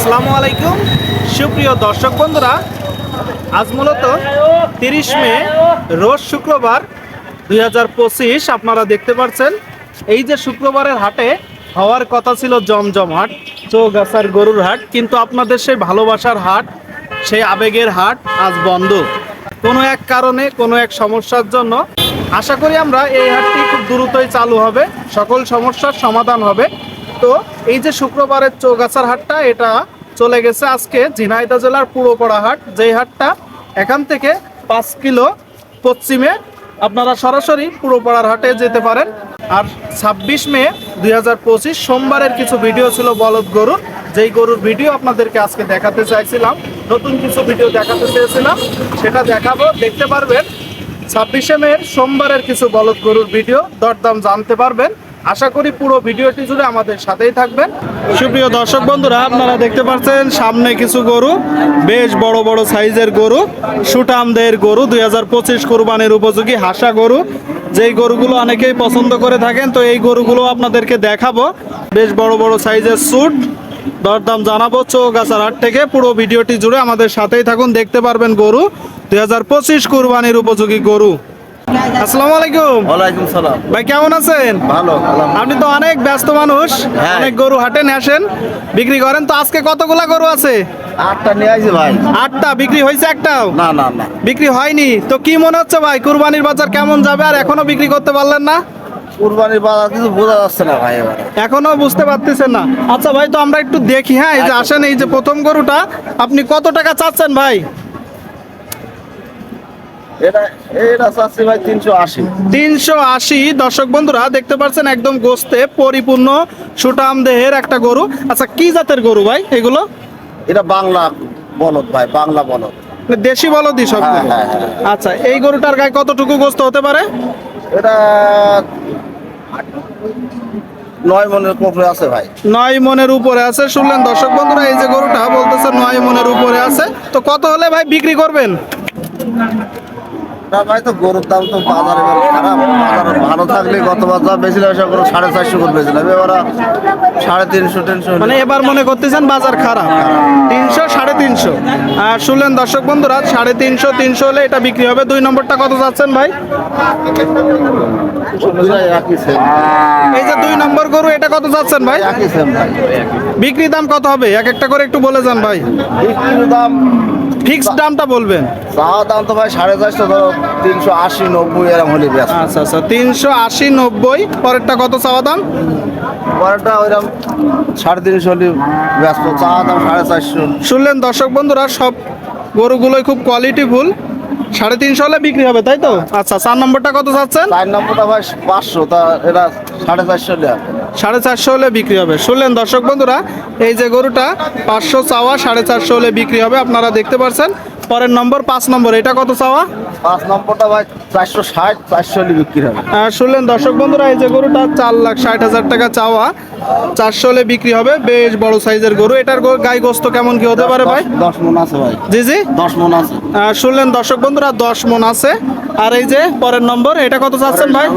আসসালামু আলাইকুম। সুপ্রিয় দর্শক বন্ধুরা, আজ মূলত তিরিশ মে, রোজ শুক্রবার দু হাজার পঁচিশ, আপনারা দেখতে পাচ্ছেন এই যে শুক্রবারের হাটে হওয়ার কথা ছিল জমজম হাট চৌগাছার গরুর হাট, কিন্তু আপনাদের সেই ভালোবাসার হাট, সেই আবেগের হাট আজ বন্ধ। কোনো এক কারণে, কোনো এক সমস্যার জন্য আশা করি আমরা এই হাটটি খুব দ্রুতই চালু হবে। সকল সমস্যার সমাধান হবে। তো এই যে শুক্রবারের চৌগাছার হাটটা, এটা চলে গেছে আজকে ঝিনাইদহ জেলার পুরোপাড়া হাট। যেই হাটটা এখান থেকে পাঁচ কিলো পশ্চিমে আপনারা সরাসরি পুরোপাড়ার হাটে যেতে পারেন। আর ছাব্বিশ মে দুই হাজার পঁচিশ সোমবারের কিছু ভিডিও ছিল বলদ গরুর। যেই গরুর ভিডিও আপনাদেরকে আজকে দেখাতে চাইছিলাম, নতুন কিছু ভিডিও দেখাতে চেয়েছিলাম, সেটা দেখাবো। দেখতে পারবেন, ছাব্বিশে মে সোমবারের কিছু বলদ গরুর ভিডিও, দরদাম জানতে পারবেন। আশা করি পুরো ভিডিওটি জুড়ে আমাদের সাথেই থাকবেন। সুপ্রিয় দর্শক বন্ধুরা, আপনারা দেখতে পাচ্ছেন সামনে কিছু গরু, বেশ বড় বড় সাইজের গরু সুটামদের গরু, দুই হাজার পঁচিশ কোরবানির উপযোগী হাসা গরু। যেই গরুগুলো অনেকেই পছন্দ করে থাকেন, তো এই গরুগুলো আপনাদেরকে দেখাবো। বেশ বড় বড় সাইজের স্যুট, দরদাম জানাব চৌগাছার হাট থেকে। পুরো ভিডিওটি জুড়ে আমাদের সাথেই থাকুন, দেখতে পারবেন গরু, দুই হাজার পঁচিশ কোরবানির উপযোগী গরু। আসসালামু আলাইকুম। ওয়ালাইকুম সালাম। ভাই কেমন আছেন? ভালো আপনি তো অনেক ব্যস্ত মানুষ হ্যাঁ। অনেক গরু হাটে আসেন বিক্রি করেন। তো আজকে কতগুলা গরু আছে? আটটা নিয়ে আসি ভাই। আটটা বিক্রি হয়েছে একটাও? না না না। বিক্রি হয়নি। তো কি মনে হচ্ছে ভাই কুরবানির বাজার কেমন যাবে আর এখনও বিক্রি করতে পারলেন না? কুরবানির বাজার কিছু বোঝা যাচ্ছে না ভাই এখনও বুঝতে পারতেছেন না। আচ্ছা ভাই তো আমরা একটু দেখি হ্যাঁ এই যে আসেন এই যে প্রথম গরুটা আপনি কত টাকা চাচ্ছেন ভাই? দর্শক বন্ধুরা দেখতে পাচ্ছেন একদম গোস্তে পরিপূর্ণ সুটাম দেহের একটা গরু। আচ্ছা কি জাতের গরু ভাই এগুলো? এটা বাংলা বলদ ভাই বাংলা বলদ। মানে দেশি বলদি সব হ্যাঁ, হ্যাঁ, হ্যাঁ। আচ্ছা এই গরুটার গায়ে কতটুকু গোস্ত হতে পারে? এটা নয় মনের উপরে আছে ভাই। নয় মনের উপরে আছে শুনলেন দর্শক বন্ধুরা এই যে গরুটা বলতেছে নয় মনের উপরে আছে। তো কত হলে ভাই বিক্রি করবেন? না ভাই তো গরুর দাম তো বাজারে খারাপ। বাজার ভালো থাকলে বেশি সাড়ে চারশো করে বেছিলাম এবার সাড়ে তিনশো টেনশো মানে এবার মনে করতেছেন বাজার খারাপ। তিনশো সাড়ে তিনশো। আর শুনলেন দর্শক বন্ধুরা সাড়ে তিনশো তিনশো হলে এটা বিক্রি হবে। দুই নম্বরটা কত যাচ্ছেন ভাই? এই যে দুই নম্বর গরু এটা কত যাচ্ছেন ভাই। বিক্রি দাম কত হবে? এক একটা করে একটু বলে যান ভাই। বিক্রির দাম ফিক্সড দামটা বলবেন? চাওয়া দাম তো ভাই সাড়ে চারশো ধরো তিনশো আশি নব্বই এরকম হলে আচ্ছা আচ্ছা তিনশো আশি নব্বই পরেরটা কত চাওয়া দাম? পরেরটা ওইরকম সাড়ে তিনশো হলে ব্যস্ত চাওয়া দাম সাড়ে চারশো। শুনলেন দর্শক বন্ধুরা সব গরুগুলোই খুব কোয়ালিটি কোয়ালিটিফুল সাড়ে তিনশো হলে বিক্রি হবে তাই তো? আচ্ছা চার নম্বরটা কত চাচ্ছেন? চার নম্বরটা ভাই পাঁচশো তা এটা সাড়ে চারশো হলে। সাড়ে চারশো হলে বিক্রি হবে। শুনলেন দর্শক বন্ধুরা, এই যে গরুটা পাঁচশো চাওয়া সাড়ে চারশো হলে বিক্রি হবে। আপনারা দেখতে পাচ্ছেন পরের নম্বর, পাঁচ নম্বর, এটা কত চাওয়া? পাঁচ নম্বরটা ভাই চারশো ষাট চারশো হলে বিক্রি হবে। শুনলেন দর্শক বন্ধুরা এই যে গরুটা চার লাখ ষাট হাজার টাকা চাওয়া। চারশো হলে বিক্রি হবে বেশ বড় সাইজের গরু। এটার গাই গোস্ত কেমন কি হতে পারে ভাই? দশ- মন আছে ভাই। জি জি? দশ মন আছে। শুনলেন দর্শক বন্ধুরা দশ মন আছে। আর এই যে পরের নম্বর এটা কত চাচ্ছেন ভাই?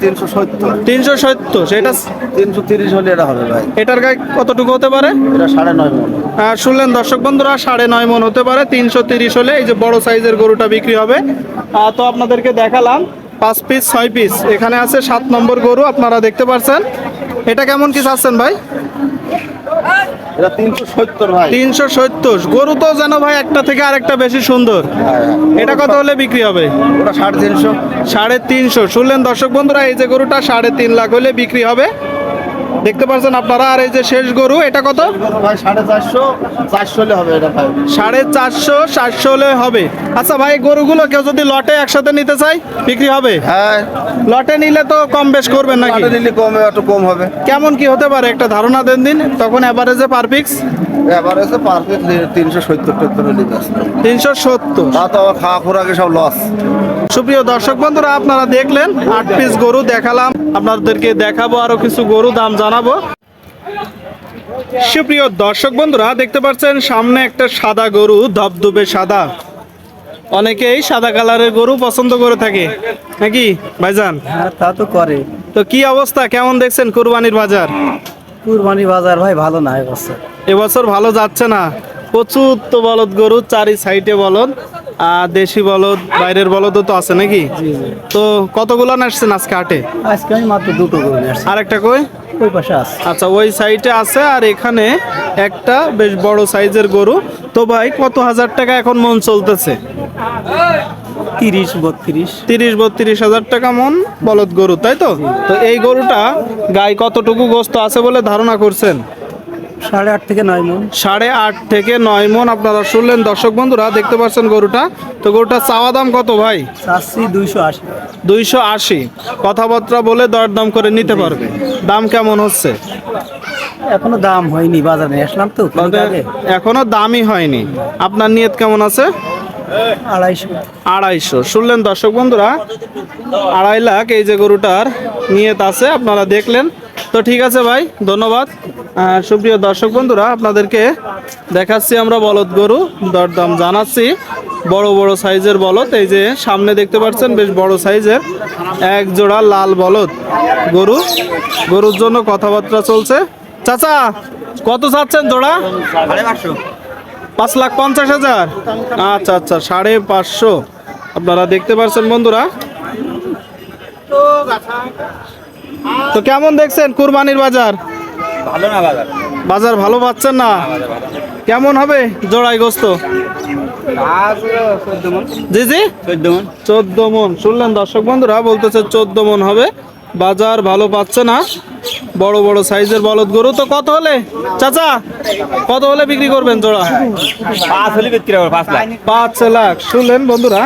তিনশো সত্তর। তিনশো সত্তর সেটা তিনশো তিরিশ হলে এটা হবে ভাই। এটার গায়ে কতটুকু হতে পারে? এটা সাড়ে নয় মন। শুনলেন দর্শক বন্ধুরা সাড়ে নয় মন হতে পারে। তিনশো তিরিশ হলে এই যে বড় সাইজের গরুটা বিক্রি হবে। তো আপনাদেরকে দেখালাম পাঁচ পিস ছয় পিস এখানে আছে সাত নম্বর গরু আপনারা দেখতে পাচ্ছেন এটা কেমন কি চাচ্ছেন ভাই? তিনশো সত্তর গরু তো যেন ভাই একটা থেকে আরেকটা বেশি সুন্দর। এটা কত হলে বিক্রি হবে? সাড়ে তিনশো। সাড়ে তিনশো। শুনলেন দর্শক বন্ধুরা এই যে গরুটা সাড়ে তিন লাখ হলে বিক্রি হবে। দেখতে পাচ্ছেন আপনারা আর এই যে শেষ গরু এটা কত? সাড়ে চারশো চারশো হলে হবে এটা ভাই। সাড়ে চারশো চারশো হলে হবে। আচ্ছা ভাই গরুগুলো কেউ যদি লটে একসাথে নিতে চাই বিক্রি হবে? হ্যাঁ। লটে নিলে তো কম বেশ করবেন নাকি? নিলে কমে একটু কম হবে। কেমন কি হতে পারে? একটা ধারণা দেন দিন। তখন অ্যাভারেজে পার পিক্স তিনশো সত্তর টত্তর তিনশো সত্তর। তা তো আমার খাওয়া খোরাকে সব লস সুপ্রিয় দর্শক বন্ধুরা আপনারা দেখলেন আট পিস গরু দেখালাম। আপনাদেরকে দেখাবো আরও কিছু গরু দাম জানাব। সুপ্রিয় দর্শক বন্ধুরা দেখতে পাচ্ছেন সামনে একটা সাদা গরু ধবধবে সাদা। অনেকেই সাদা কালারের গরু পছন্দ করে থাকে। নাকি ভাইজান? হ্যাঁ তা তো করে। তো কি অবস্থা? কেমন দেখছেন কুরবানির বাজার? কুরবানি বাজার ভাই ভালো না এবছর এবছর ভালো যাচ্ছে না। প্রচুর তো বলদ গরু চারি সাইডে বলদ। দেশি বলদ বাইরের বলদও তো আছে নাকি? তো কতগুলো আসছেন আজকে হাটে? আজকে আমি মাত্র দুটো গরু নিয়ে আর একটা কই? ওই পাশে আছে। আচ্ছা ওই সাইডে আছে আর এখানে একটা বেশ বড় সাইজের গরু। তো ভাই কত হাজার টাকা এখন মন চলতেছে? তিরিশ বত্রিশ। তিরিশ বত্রিশ হাজার টাকা মন বলদ গরু তাই তো? তো এই গরুটা গায়ে কতটুকু গোস্ত আছে বলে ধারণা করছেন? সাড়ে আট থেকে নয় মন। সাড়ে আট থেকে নয় মন আপনারা শুনলেন। দর্শক বন্ধুরা দেখতে পাচ্ছেন গরুটা। তো গরুটা চাওয়া দাম কত ভাই? চাচ্ছি দুইশো আশি। দুইশো আশি। কথাবার্তা বলে দরদাম করে নিতে পারবে। দাম কেমন হচ্ছে? এখনও দাম হয়নি বাজারে আসলাম তো। এখনও দামই হয়নি। আপনার নিয়ত কেমন আছে? আড়াইশো। আড়াইশো। শুনলেন দর্শক বন্ধুরা আড়াই লাখ এই যে গরুটার নিয়ত আছে আপনারা দেখলেন। তো ঠিক আছে ভাই ধন্যবাদ। সুপ্রিয় দর্শক বন্ধুরা, আপনাদেরকে দেখাচ্ছি আমরা বলদ গরু। দরদাম জানাচ্ছি। বড় বড় সাইজের বলদ। এই যে সামনে দেখতে পাচ্ছেন, বেশ বড় সাইজের এক জোড়া লাল বলদ গরু। গরুর জন্য কথাবার্তা চলছে। চাচা, কত চাচ্ছেন জোড়া? পাঁচ লাখ পঞ্চাশ হাজার। আচ্ছা আচ্ছা সাড়ে পাঁচশো। আপনারা দেখতে পাচ্ছেন বন্ধুরা। তো কেমন দেখছেন কুরবানির বাজার? ভালো না বাজার? বাজার ভালো পাচ্ছেন না? কেমন হবে জোড়াই গোস্ত? জি জি। চোদ্দ মন। শুনলেন দর্শক বন্ধুরা বলতেছে চোদ্দ মন হবে। বাজার ভালো পাচ্ছে না। বড় বড় সাইজের বলদ গরু। তো কত হলে? চাচা কত হলে বিক্রি করবেন জোড়া? পাঁচ হলে বিক্রি পাঁচ লাখ। পাঁচ লাখ। শুনলেন বন্ধুরা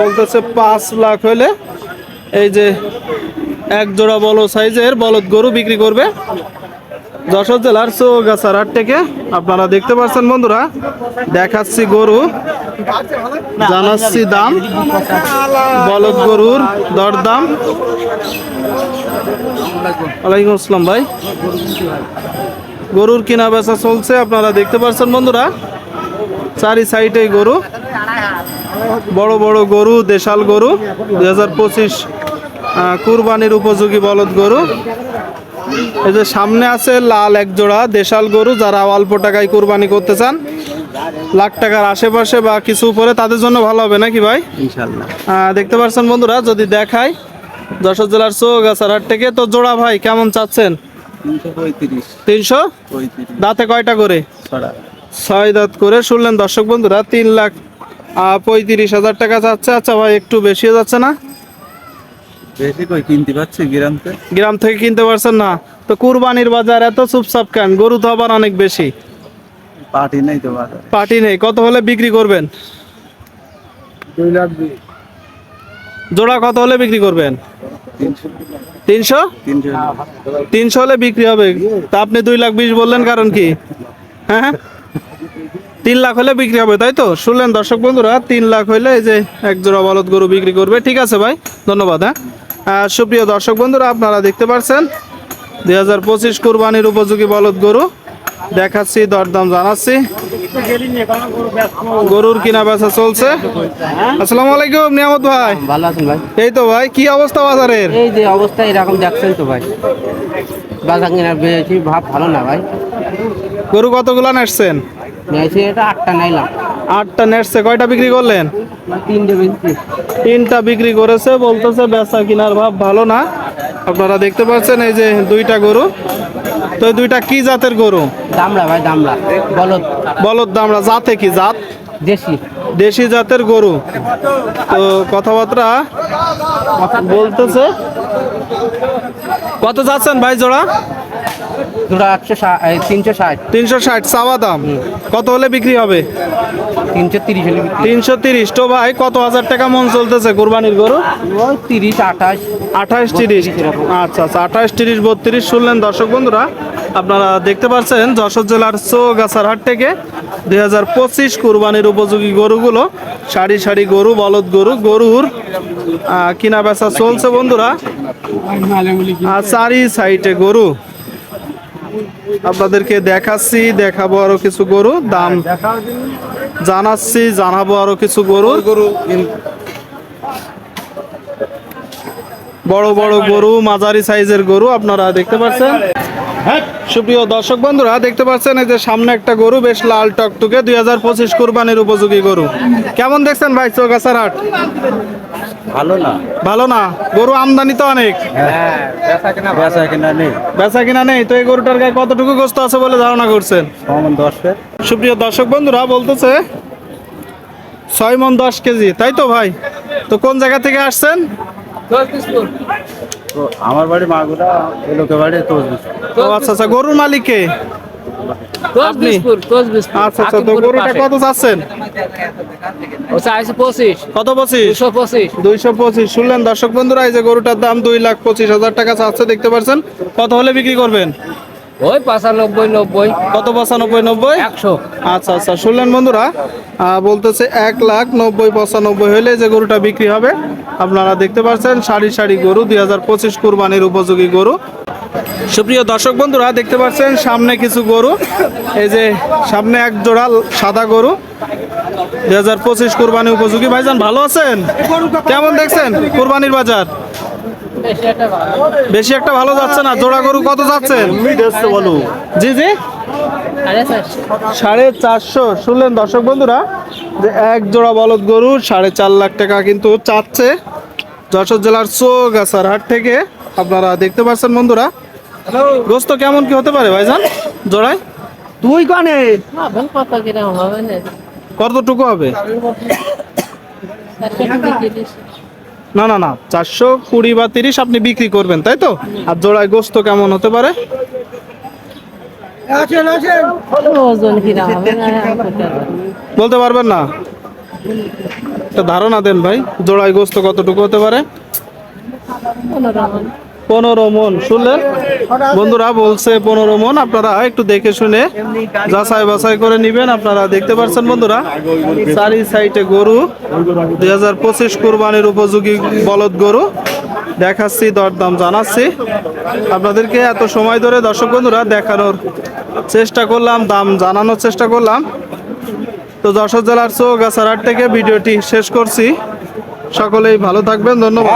বলতেছে পাঁচ লাখ হলে এই যে এক জোড়া বড় সাইজের বলদ গরু বিক্রি করবে। যশোর জেলার চৌগাছার হাট থেকে আপনারা দেখতে পাচ্ছেন বন্ধুরা, দেখাচ্ছি গরু, জানাচ্ছি দাম, বলদ গরুর দরদাম। ওয়ালাইকুম আসসালাম ভাই। গরুর কিনা বেচা চলছে, আপনারা দেখতে পাচ্ছেন বন্ধুরা, চারি সাইডে গরু, বড় বড় গরু, দেশাল গরু দু হাজার পঁচিশ কুরবানির উপযোগী বলদ গরু। এই যে সামনে আছে লাল এক জোড়া দেশাল গরু যারা অল্প টাকায় কুরবানি করতে চান। লাখ টাকার আশেপাশে বা কিছু উপরে তাদের জন্য ভালো হবে নাকি ভাই? ইনশাল্লাহ দেখতে পাচ্ছেন বন্ধুরা যদি দেখাই যশোর জেলার চৌগাছার হাট থেকে তো জোড়া ভাই কেমন চাচ্ছেন? তিনশো দাঁতে কয়টা করে? ছয় দাঁত করে শুনলেন দর্শক বন্ধুরা তিন লাখ পঁয়ত্রিশ হাজার টাকা চাচ্ছে। আচ্ছা ভাই একটু বেশি হয়ে যাচ্ছে না? কিনতে পারছি গ্রামতে গ্রাম থেকে কিনতে পারছেন না। তো কুরবানির বাজার এত চুপচাপ কেন? গরু তো আবার অনেক বেশি। পার্টি নেই তো পার্টি নেই। কত হলে বিক্রি করবেন? দুই লাখ জোড়া কত হলে বিক্রি করবেন? তিনশো। তিনশো? হলে বিক্রি হবে। তা আপনি দুই লাখ বিশ বললেন কারণ কি? হ্যাঁ তিন লাখ হলে বিক্রি হবে তাই তো? শুনলেন দর্শক বন্ধুরা তিন লাখ হলে এই যে এক জোড়া বলদ গরু বিক্রি করবে। ঠিক আছে ভাই ধন্যবাদ হ্যাঁ। সুপ্রিয় দর্শক বন্ধুরা আপনারা দেখতে পাচ্ছেন দুই হাজার পঁচিশ কুরবানির উপযোগী বলদ গরু। দেখাচ্ছি দরদাম জানাচ্ছি। গরুর কিনা বেচা চলছে। আসসালামু আলাইকুম নিয়ামত ভাই। ভালো আছেন ভাই। এই তো ভাই কি অবস্থা বাজারের? এই যে অবস্থা এরকম দেখছেন তো ভাই। বাজার কেনার বেশি ভাব ভালো না ভাই। গরু কতগুলো নিয়েছি এটা আটটা নাইলাম। আটটা নেটছে কয়টা বিক্রি করলেন? তিনটে বিক্রি। করেছে বলতেছে বেচা কিনার ভাব ভালো না। আপনারা দেখতে পাচ্ছেন এই যে দুইটা গরু। তো দুইটা কি জাতের গরু? দামড়া ভাই দামড়া। বলদ। বলদ দামরা জাতে কি জাত? দেশি। দেশি জাতের গরু। তো কথাবার্তা বলতেছে। কত যাচ্ছেন ভাই জোড়া? একশো তিনশো ষাট। তিনশো ষাট চাওয়া দাম। কত হলে বিক্রি হবে? তিনশো তিরিশ হলে তিনশো তিরিশ। তো ভাই কত হাজার টাকা মন চলতেছে কোরবানির গরু? তিরিশ আঠাশ। আঠাশ তিরিশ। আচ্ছা আচ্ছা আঠাশ তিরিশ বত্রিশ শুনলেন দর্শক বন্ধুরা। আপনারা দেখতে পাচ্ছেন যশোর জেলার চৌগাছার হাট থেকে দুই হাজার পঁচিশ কুরবানির উপযোগী গরুগুলো। সারি সারি গরু বলদ গরু গরুর কিনা বেচা চলছে বন্ধুরা। আর চারি সাইডে গরু। আপনাদেরকে দেখাচ্ছি, দেখাবো আরও কিছু গরু, দাম জানাচ্ছি, জানাব আরও কিছু গরু। গরু বড় বড় গরু, মাঝারি সাইজের গরু, আপনারা দেখতে পাচ্ছেন। সুপ্রিয় দর্শক বন্ধুরা, দেখতে পাচ্ছেন এই যে সামনে একটা গরু, বেশ লাল টকটকে, দুই হাজার পঁচিশ কুরবানির উপযোগী গরু। কেমন দেখছেন ভাই চৌগাছার হাট? ভালো না? ভালো না? গরু আমদানি তো অনেক। বেচা কিনা নেই। বেচা কিনা নেই তো এই গরুটার গায়ে কতটুকু গোস্ত আছে বলে ধারণা করছেন? সমান সুপ্রিয় দর্শক বন্ধুরা বলতেছে ছয় মন দশ কেজি তাই তো ভাই? তো কোন জায়গা থেকে আসছেন? আমার বাড়ি মাগুরা লোকের বাড়ি তো ও আচ্ছা আচ্ছা গরুর মালিক কে? আপনি আচ্ছা আচ্ছা তো গরুটা কত চাচ্ছেন? পঁচিশ। কত পঁচিশ? পঁচিশ। দুইশো পঁচিশ। শুনলেন দর্শক বন্ধুরা এই যে গরুটার দাম দুই লাখ পঁচিশ হাজার টাকা চাচ্ছে দেখতে পাচ্ছেন কত হলে বিক্রি করবেন? ওই পঁচানব্বই নব্বই। কত পঁচানব্বই নব্বই? একশো। আচ্ছা আচ্ছা শুনলেন বন্ধুরা বলতেছে এক লাখ নব্বই পঁচানব্বই হলে যে গরুটা বিক্রি হবে আপনারা দেখতে পাচ্ছেন সারি সারি গরু দুই হাজার পঁচিশ কুরবানির উপযোগী গরু। সুপ্রিয় দর্শক বন্ধুরা, দেখতে পাচ্ছেন সামনে কিছু গরু। এই যে সামনে এক জোড়া সাদা গরু। দুই হাজার পঁচিশ কুরবানি উপযোগী। ভাইজান, ভালো আছেন? কেমন দেখছেন কুরবানির বাজার? বেশি একটা ভালো যাচ্ছে না? জোড়া গরু কত যাচ্ছে? জি জি। সাড়ে চারশো। শুনলেন দর্শক বন্ধুরা, যে এক জোড়া বলদ গরু সাড়ে চার লাখ টাকা কিন্তু চাচ্ছে। যশোর জেলার চৌগাছার হাট থেকে আপনারা দেখতে পাচ্ছেন বন্ধুরা। গোস্ত কেমন কি হতে পারে ভাইজান? জোড়ায়? তুই কনে। কতটুকু হবে? না না না চারশো কুড়ি বা তিরিশ আপনি বিক্রি করবেন তাই তো? আর জোড়ায় গোস্ত কেমন হতে পারে? বলতে পারবেন না? একটা ধারণা দেন ভাই জোড়ায় গোস্ত কতটুকু হতে পারে? পনেরো মন, শুনলেন? বন্ধুরা বলছে পনেরো মন, আপনারা একটু দেখে শুনে যাচাই বাছাই করে নিবেন, আপনারা দেখতে পাচ্ছেন বন্ধুরা। চারি সাইডে গরু, দুই হাজার পঁচিশ কোরবানির উপযোগী বলদ গরু। দেখাচ্ছি, দরদাম জানাচ্ছি। আপনাদেরকে এত সময় ধরে দর্শক বন্ধুরা দেখানোর চেষ্টা করলাম, দাম জানানোর চেষ্টা করলাম। তো যশোর জেলার চৌগাছার থেকে ভিডিওটি শেষ করছি। সকলেই ভালো থাকবেন, ধন্যবাদ।